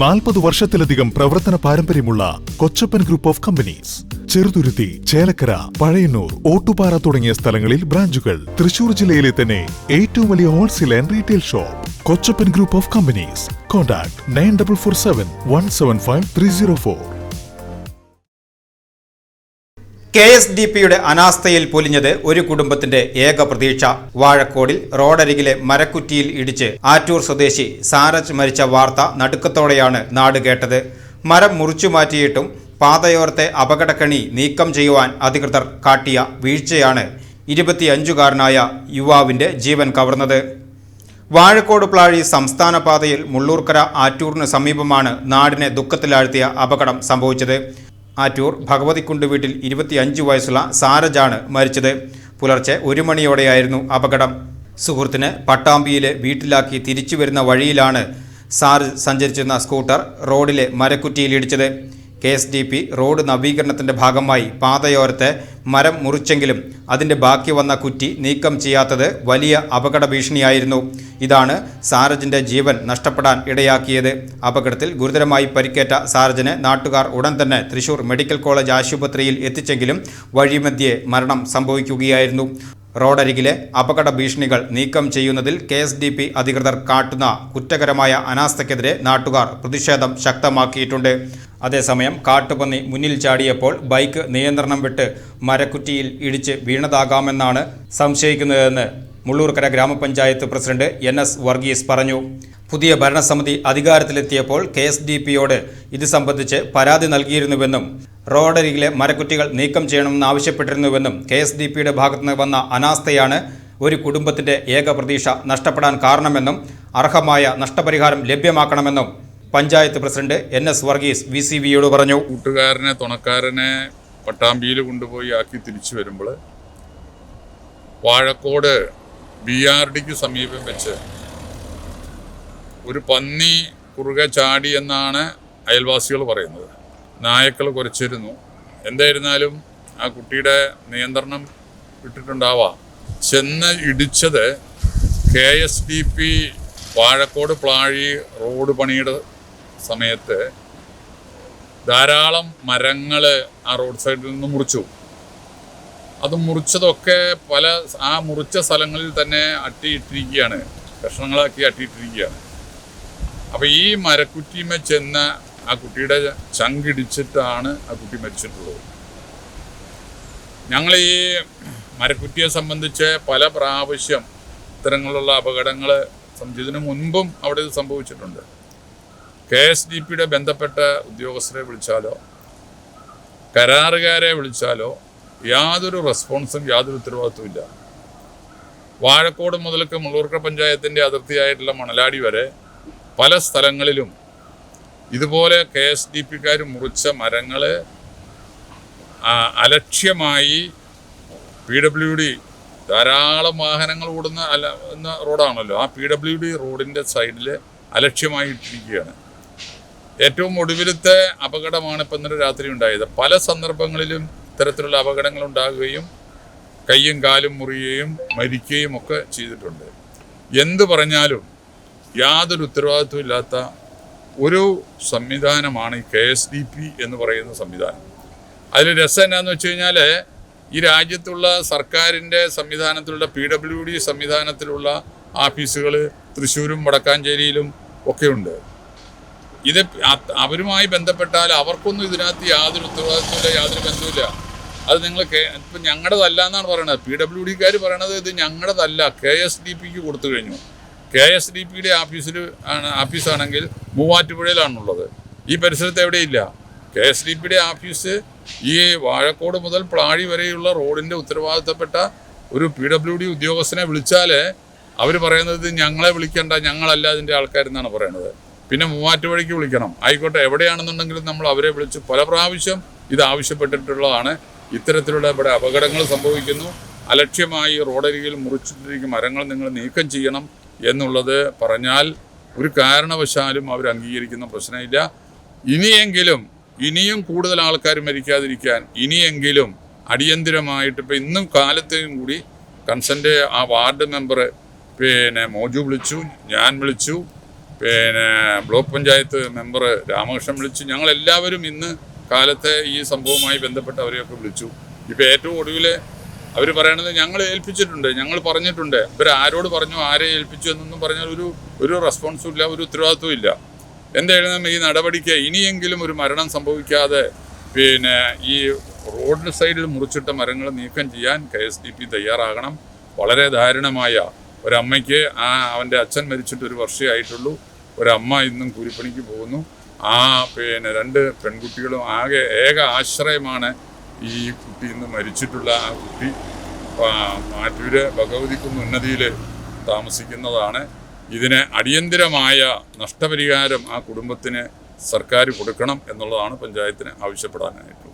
നാൽപ്പത് വർഷത്തിലധികം പ്രവർത്തന പാരമ്പര്യമുള്ള Kochappan group of companies. Cheruthuruthy Chelakkara Pazhayannur Ottupara തുടങ്ങിയ സ്ഥലങ്ങളിൽ ബ്രാഞ്ചുകൾ. തൃശൂർ ജില്ലയിലെ തന്നെ ഏറ്റവും വലിയ wholesale and retail shop. Kochappan group of companies. Contact nine double four seven one seven five three zero four. K S D പിയുടെ അനാസ്ഥയിൽ പൊലിഞ്ഞത് ഒരു കുടുംബത്തിന്റെ ഏക പ്രതീക്ഷ. വാഴക്കോടിൽ റോഡരികിലെ മരക്കുറ്റിയിൽ ഇടിച്ച് ആറ്റൂർ സ്വദേശി സാരജ് മരിച്ച വാർത്ത നടുക്കത്തോടെയാണ് നാട് കേട്ടത്. മരം മുറിച്ചു മാറ്റിയിട്ടും പാതയോരത്തെ അപകടക്കണി നീക്കം ചെയ്യുവാൻ അധികൃതർ കാട്ടിയ വീഴ്ചയാണ് ഇരുപത്തിയഞ്ചുകാരനായ യുവാവിന്റെ ജീവൻ കവർന്നത്. വാഴക്കോട് പ്ലാഴി സംസ്ഥാന പാതയിൽ മുള്ളൂർക്കര ആറ്റൂറിന് സമീപമാണ് നാടിനെ ദുഃഖത്തിലാഴ്ത്തിയ അപകടം സംഭവിച്ചത്. ആറ്റൂർ ഭഗവതിക്കുണ്ട് വീട്ടിൽ ഇരുപത്തിയഞ്ച് വയസ്സുള്ള സാരജാണ് മരിച്ചത്. പുലർച്ചെ ഒരു മണിയോടെയായിരുന്നു അപകടം. സുഹൃത്തിന് പട്ടാമ്പിയിലെ വീട്ടിലാക്കി തിരിച്ചു വരുന്ന വഴിയിലാണ് സാർ സഞ്ചരിച്ചിരുന്ന സ്കൂട്ടർ റോഡിലെ മരക്കുറ്റിയിലിടിച്ചത് K S D P road നവീകരണത്തിന്റെ ഭാഗമായി പാതയോരത്തെ മരം മുറിച്ചെങ്കിലും അതിന്റെ ബാക്കി വന്ന കുറ്റി നീക്കം ചെയ്യാത്തത് വലിയ അപകട ഭീഷണിയായിരുന്നു ഇതാണ് സാരജിന്റെ ജീവൻ നഷ്ടപ്പെടാൻ ഇടയാക്കിയത്. അപകടത്തിൽ ഗുരുതരമായി പരിക്കേറ്റ സാരജിന് നാട്ടുകാർ ഉടൻ തന്നെ തൃശൂർ മെഡിക്കൽ കോളേജ് ആശുപത്രിയിൽ എത്തിച്ചെങ്കിലും വഴിമധ്യേ മരണം സംഭവിക്കുകയായിരുന്നു. റോഡരികിലെ അപകട ഭീഷണികൾ നീക്കം ചെയ്യുന്നതിൽ കെ എസ് ഡി പി അധികൃതർ കാട്ടുന്ന കുറ്റകരമായ അനാസ്ഥയ്ക്കെതിരെ നാട്ടുകാർ പ്രതിഷേധം ശക്തമാക്കിയിട്ടുണ്ട്. അതേസമയം കാട്ടുപന്നി മുന്നിൽ ചാടിയപ്പോൾ ബൈക്ക് നിയന്ത്രണം വിട്ട് മരക്കുറ്റിയിൽ ഇടിച്ച് വീണതാകാമെന്നാണ് സംശയിക്കുന്നതെന്ന് മുള്ളൂർക്കര ഗ്രാമപഞ്ചായത്ത് പ്രസിഡന്റ് എൻ എസ് വർഗീസ് പറഞ്ഞു. പുതിയ ഭരണസമിതി അധികാരത്തിലെത്തിയപ്പോൾ കെ എസ് ഡി പിയോട് ഇത് സംബന്ധിച്ച് പരാതി നൽകിയിരുന്നുവെന്നും റോഡരികിലെ മരക്കുറ്റികൾ നീക്കം ചെയ്യണമെന്ന് ആവശ്യപ്പെട്ടിരുന്നുവെന്നും കെ എസ് ഡി പിയുടെ ഭാഗത്തുനിന്ന് വന്ന അനാസ്ഥയാണ് ഒരു കുടുംബത്തിന്റെ ഏക പ്രതീക്ഷ നഷ്ടപ്പെടാൻ കാരണമെന്നും അർഹമായ നഷ്ടപരിഹാരം ലഭ്യമാക്കണമെന്നും panchayat president N S Varghese V C വിയോട് പറഞ്ഞു. കൂട്ടുകാരനെ തുണക്കാരനെ പട്ടാമ്പിയിൽ കൊണ്ടുപോയി ആക്കി തിരിച്ചു വരുമ്പോൾ വാഴക്കോട് ബി ആർ ഡിക്ക് സമീപം വെച്ച് ഒരു പന്നി കുറുകെ ചാടി എന്നാണ് അയൽവാസികൾ പറയുന്നത്. നായക്കൾ കുറച്ചിരുന്നു എന്തായിരുന്നാലും ആ കുട്ടിയുടെ നിയന്ത്രണം വിട്ടിട്ടുണ്ടാവാം ചെന്ന് ഇടിച്ചത് K S D P Vazhakode Plazhi road പണിയുടെ സമയത്ത് ധാരാളം മരങ്ങൾ ആ റോഡ് സൈഡിൽ നിന്ന് മുറിച്ചു. അത് മുറിച്ചതൊക്കെ പല ആ മുറിച്ച സ്ഥലങ്ങളിൽ തന്നെ അട്ടിയിട്ടിരിക്കുകയാണ്. കഷ്ണങ്ങളാക്കി അട്ടിയിട്ടിരിക്കുകയാണ്. അപ്പോൾ ഈ മരക്കുറ്റിമ ചെന്ന് ആ കുട്ടിയുടെ ചങ്കിടിച്ചിട്ടാണ് ആ കുട്ടി മരിച്ചിട്ടുള്ളത്. ഞങ്ങൾ ഈ മരക്കുറ്റിയെ സംബന്ധിച്ച് പല പ്രാവശ്യം ഇത്തരങ്ങളുള്ള അപകടങ്ങൾ ഇതിനു മുൻപും അവിടെ ഇത് സംഭവിച്ചിട്ടുണ്ട്. കെ എസ് ഡി പിയുടെ ബന്ധപ്പെട്ട ഉദ്യോഗസ്ഥരെ വിളിച്ചാലോ കരാറുകാരെ വിളിച്ചാലോ യാതൊരു റെസ്പോൺസും യാതൊരു ഉത്തരവാദിത്വവും ഇല്ല. വാഴക്കോട് മുതൽക്ക് മുള്ളൂർക്കര പഞ്ചായത്തിന്റെ അതിർത്തിയായിട്ടുള്ള മണലാടി വരെ പല സ്ഥലങ്ങളിലും ഇതുപോലെ കെ എസ് ഡി പിക്കാർ മുറിച്ച മരങ്ങൾ അലക്ഷ്യമായി പി ഡബ്ല്യു ഡി ധാരാളം വാഹനങ്ങൾ ഓടുന്ന അല്ല എന്ന റോഡാണല്ലോ. ആ പി ഡബ്ല്യു ഡി റോഡിന്റെ സൈഡിൽ അലക്ഷ്യമായി ഇട്ടിരിക്കുകയാണ്. ഏറ്റവും ഒടുവിലത്തെ അപകടമാണ് ഇപ്പം ഇന്നലെ രാത്രി ഉണ്ടായത്. പല സന്ദർഭങ്ങളിലും ഇത്തരത്തിലുള്ള അപകടങ്ങൾ ഉണ്ടാകുകയും കയ്യും കാലും മുറിയുകയും മരിക്കുകയും ഒക്കെ ചെയ്തിട്ടുണ്ട്. എന്ത് പറഞ്ഞാലും യാതൊരു ഉത്തരവാദിത്വം ഇല്ലാത്ത ഒരു സംവിധാനമാണ് ഈ കെ എസ് ഡി പി എന്ന് പറയുന്ന സംവിധാനം. അതിൽ രസം എന്നാന്ന് വെച്ച് കഴിഞ്ഞാൽ ഈ രാജ്യത്തുള്ള സർക്കാരിന്റെ സംവിധാനത്തിലുള്ള പി ഡബ്ല്യു ഡി സംവിധാനത്തിലുള്ള ആഫീസുകൾ തൃശ്ശൂരും വടക്കാഞ്ചേരിയിലും ഒക്കെയുണ്ട് ഇത് അവരുമായി ബന്ധപ്പെട്ടാൽ അവർക്കൊന്നും ഇതിനകത്ത് യാതൊരു ഉത്തരവാദിത്വമില്ല യാതൊരു ബന്ധവുമില്ല. അത് നിങ്ങൾ കെ ഇപ്പം ഞങ്ങളുടേതല്ല എന്നാണ് പറയുന്നത് പി ഡബ്ല്യു ഡിക്കാർ പറയണത് ഇത് ഞങ്ങളുടേതല്ല കെ എസ് ഡി പിക്ക് കൊടുത്തു കഴിഞ്ഞു. കെ എസ് ഡി പിയുടെ ഓഫീസിൽ ആണ് ഓഫീസാണെങ്കിൽ മൂവാറ്റുപുഴയിലാണുള്ളത്. ഈ പരിസരത്ത് എവിടെയില്ല. കെ എസ് ഡി പിയുടെ ഓഫീസ് ഈ വാഴക്കോട് മുതൽ പ്ലാഴി വരെയുള്ള റോഡിന്റെ ഉത്തരവാദിത്തപ്പെട്ട ഒരു പി ഡബ്ല്യു ഡി ഉദ്യോഗസ്ഥനെ വിളിച്ചാൽ അവർ പറയുന്നത് ഞങ്ങളെ വിളിക്കേണ്ട ഞങ്ങളല്ല അതിന്റെ ആൾക്കാരെന്നാണ് പറയുന്നത് പിന്നെ മൂവാറ്റുപുഴയ്ക്ക് വിളിക്കണം. ആയിക്കോട്ടെ എവിടെയാണെന്നുണ്ടെങ്കിലും നമ്മൾ അവരെ വിളിച്ച് പല പ്രാവശ്യം ഇത് ആവശ്യപ്പെട്ടിട്ടുള്ളതാണ്. ഇത്തരത്തിലുള്ള ഇവിടെ അപകടങ്ങൾ സംഭവിക്കുന്നു. അലക്ഷ്യമായി റോഡരികിൽ മുറിച്ചിട്ടിരിക്കുന്ന മരങ്ങൾ നിങ്ങൾ നീക്കം ചെയ്യണം എന്നുള്ളത് പറഞ്ഞാൽ ഒരു കാരണവശാലും അവർ അംഗീകരിക്കുന്ന പ്രശ്നമില്ല. ഇനിയെങ്കിലും ഇനിയും കൂടുതൽ ആൾക്കാർ മരിക്കാതിരിക്കാൻ ഇനിയെങ്കിലും അടിയന്തിരമായിട്ട് ഇപ്പം ഇന്നും കാലത്തെയും കൂടി കൺസന്റെ ആ വാർഡ് മെമ്പർ പിന്നെ മോജു വിളിച്ചു ഞാൻ വിളിച്ചു. പിന്നെ ബ്ലോക്ക് പഞ്ചായത്ത് മെമ്പർ രാമകൃഷ്ണൻ വിളിച്ചു. ഞങ്ങളെല്ലാവരും ഇന്ന് കാലത്തെ ഈ സംഭവവുമായി ബന്ധപ്പെട്ട് അവരെയൊക്കെ വിളിച്ചു. ഇപ്പോൾ ഏറ്റവും ഒടുവിൽ അവർ പറയണത് ഞങ്ങൾ ഏൽപ്പിച്ചിട്ടുണ്ട് ഞങ്ങൾ പറഞ്ഞിട്ടുണ്ട്. ഇവർ ആരോട് പറഞ്ഞു ആരെ ഏൽപ്പിച്ചു എന്നൊന്നും പറഞ്ഞാൽ ഒരു ഒരു റെസ്പോൺസും ഇല്ല ഒരു ഉത്തരവാദിത്വവും ഇല്ല. എന്തായാലും ഈ നടപടിക്ക് ഇനിയെങ്കിലും ഒരു മരണം സംഭവിക്കാതെ പിന്നെ ഈ റോഡ് സൈഡിൽ മുറിച്ചിട്ട മരങ്ങൾ നീക്കം ചെയ്യാൻ കെ എസ് ഡി പി തയ്യാറാകണം. വളരെ ദാരുണമായ ഒരമ്മയ്ക്ക് ആ അവന്റെ അച്ഛൻ മരിച്ചിട്ട് ഒരു വർഷമേ ആയിട്ടുള്ളൂ. ഒരമ്മ ഇന്നും കൂലിപ്പണിക്ക് പോകുന്നു. ആ പിന്നെ രണ്ട് പെൺകുട്ടികളും ആകെ ഏക ആശ്രയമാണ് ഈ കുട്ടി ഇന്ന് മരിച്ചിട്ടുള്ള ആ കുട്ടി. മാറ്റൂര് ഭഗവതിക്കുന്ന് ഉന്നതിയിൽ താമസിക്കുന്നതാണ്. ഇതിന് അടിയന്തിരമായ നഷ്ടപരിഹാരം ആ കുടുംബത്തിന് സർക്കാർ കൊടുക്കണം എന്നുള്ളതാണ് പഞ്ചായത്തിന് ആവശ്യപ്പെടാനായിട്ടുള്ളത്.